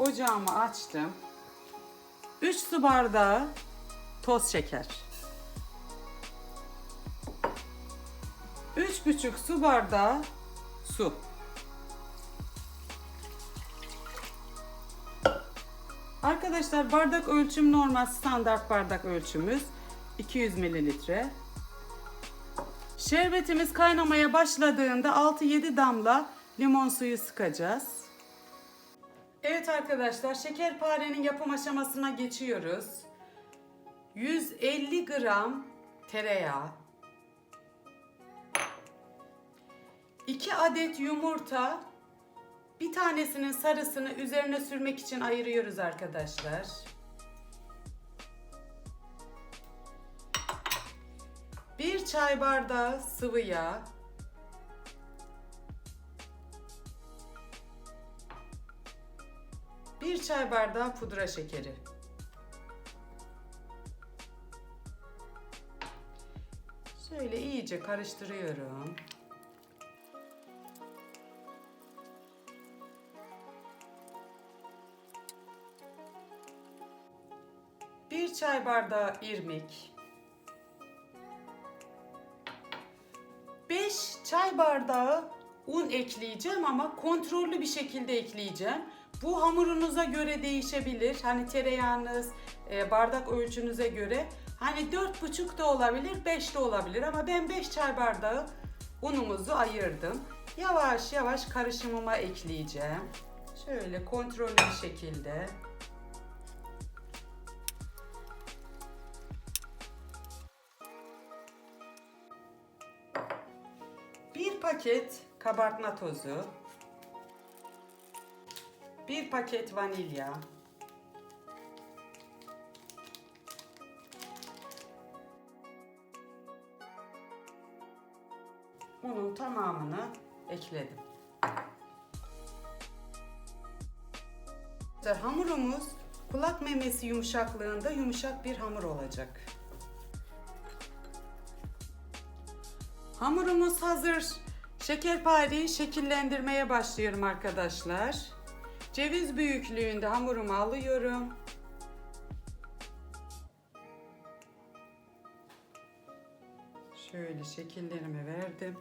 Ocağımı açtım. 3 su bardağı toz şeker. 3,5 su bardağı su. Arkadaşlar bardak ölçüm normal standart bardak ölçümüz 200 mililitre. Şerbetimiz kaynamaya başladığında 6-7 damla limon suyu sıkacağız. Evet arkadaşlar şekerparenin yapım aşamasına geçiyoruz. 150 gram tereyağı, 2 adet yumurta, bir tanesinin sarısını üzerine sürmek için ayırıyoruz arkadaşlar. Bir çay bardağı sıvı yağ. Bir çay bardağı pudra şekeri. Şöyle iyice karıştırıyorum. Bir çay bardağı irmik. 5 çay bardağı un ekleyeceğim ama kontrollü bir şekilde ekleyeceğim. Bu hamurunuza göre değişebilir. Hani tereyağınız, e, bardak ölçünüze göre. Hani 4,5 da olabilir, 5 de olabilir ama ben 5 çay bardağı unumuzu ayırdım. Yavaş yavaş karışımıma ekleyeceğim. Şöyle kontrollü bir şekilde. Bir paket kabartma tozu. Bir paket vanilya. Unun tamamını ekledim. Hamurumuz kulak memesi yumuşaklığında yumuşak bir hamur olacak. Hamurumuz hazır. Şekerpareyi şekillendirmeye başlıyorum arkadaşlar. Ceviz büyüklüğünde hamurumu alıyorum. Şöyle şekillerimi verdim.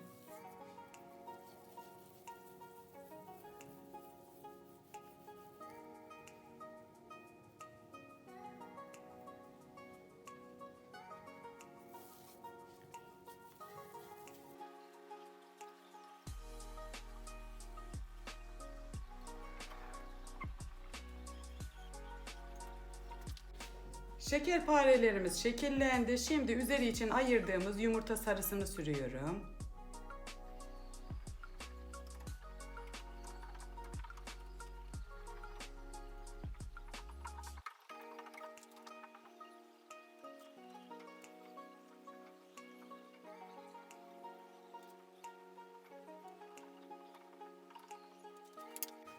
Şekerparelerimiz şekillendi. Şimdi üzeri için ayırdığımız yumurta sarısını sürüyorum.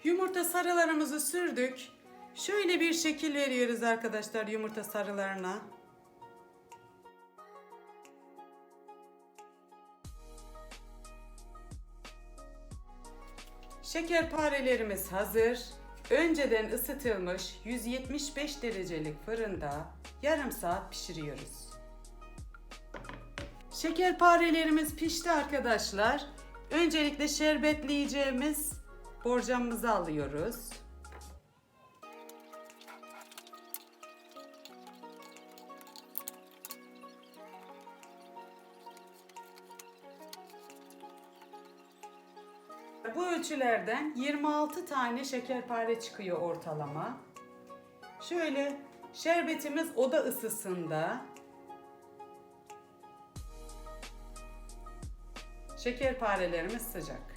Yumurta sarılarımızı sürdük. Şöyle bir şekil veriyoruz arkadaşlar yumurta sarılarına. Şekerparelerimiz hazır. Önceden ısıtılmış 175 derecelik fırında yarım saat pişiriyoruz. Şekerparelerimiz pişti arkadaşlar. Öncelikle şerbetleyeceğimiz borcamımızı alıyoruz. Bu ölçülerden 26 tane şekerpare çıkıyor ortalama. Şöyle şerbetimiz oda ısısında. Şekerparelerimiz sıcak.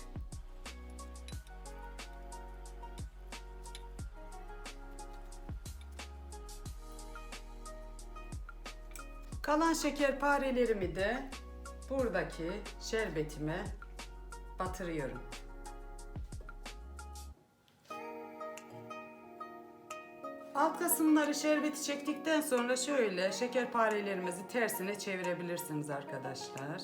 Kalan şekerparelerimi de buradaki şerbetime batırıyorum. Alt kısımları şerbeti çektikten sonra şöyle şekerparelerimizi tersine çevirebilirsiniz arkadaşlar.